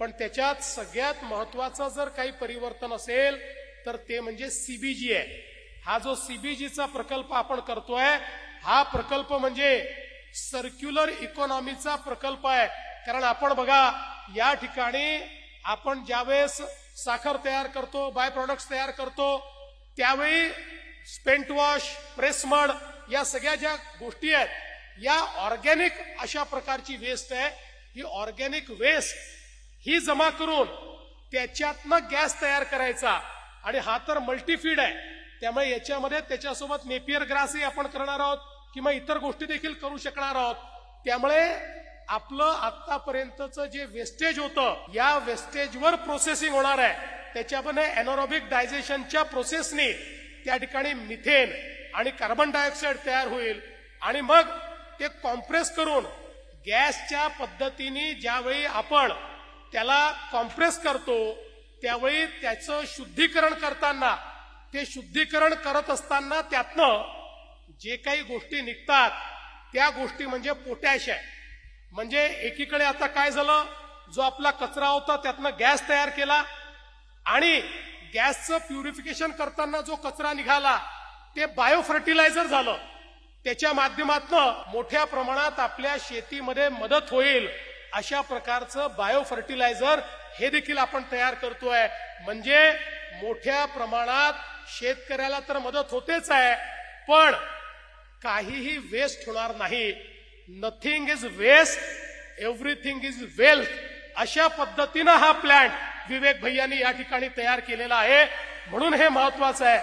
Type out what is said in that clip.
पण त्याच्यात सगळ्यात महत्वाचं जर काही परिवर्तन असेल तर ते म्हणजे सीबीजी आहे. हा जो सीबीजीचा प्रकल्प आपण करतोय हा प्रकल्प म्हणजे सर्क्युलर इकॉनॉमीचा प्रकल्प आहे. कारण आपण बघा या ठिकाणी आपण ज्यावेळेस साखर तयार करतो बाय प्रॉडक्ट्स तयार करतो त्यावेळी स्पेंट वॉश प्रेसमड या सगळ्या ज्या गोष्टी आहेत या ऑर्गॅनिक अशा प्रकारची वेस्ट आहे. ही ऑर्गॅनिक वेस्ट ही जमा करून त्याच्यातनं गॅस तयार करायचा. आणि हा तर मल्टीफीड आहे. त्यामुळे याच्यामध्ये त्याच्यासोबत नेपियर ग्रासही आपण करणार आहोत किंवा इतर गोष्टी देखील करू शकणार आहोत. त्यामुळे आपलं आतापर्यंतचं जे वेस्टेज होतं या वेस्टेजवर प्रोसेसिंग होणार आहे. त्याच्यामध्ये एनोरॉबिक डायजेशनच्या प्रोसेसने त्या ठिकाणी मिथेन आणि कार्बन डायऑक्साईड तयार होईल. आणि मग ते कॉम्प्रेस करून गॅसच्या पद्धतीने ज्यावेळी आपण त्याला कॉम्प्रेस करतो त्यावेळी त्याचं शुद्धीकरण करताना ते शुद्धीकरण करत असताना त्यातनं जे काही गोष्टी निघतात त्या गोष्टी म्हणजे पोटॅश आहे. म्हणजे एकीकडे आता काय झालं? जो आपला कचरा होता त्यातनं गॅस तयार केला आणि गॅसचं प्युरिफिकेशन करताना जो कचरा निघाला ते बायो फर्टिलायझर झालं. त्याच्या माध्यमातनं मोठ्या प्रमाणात आपल्या शेतीमध्ये मदत होईल. अशा प्रकारचं बायो फर्टिलायझर हे देखील आपण तयार करतोय. म्हणजे मोठ्या प्रमाणात शेतकऱ्याला तर मदत होतेच आहे पण काहीही वेस्ट होणार नाही. Nothing is waste everything is wealth अशा पद्धतीनं हा प्लॅन विवेक भैयांनी या ठिकाणी तयार केलेला आहे. म्हणून हे महत्वाचं आहे.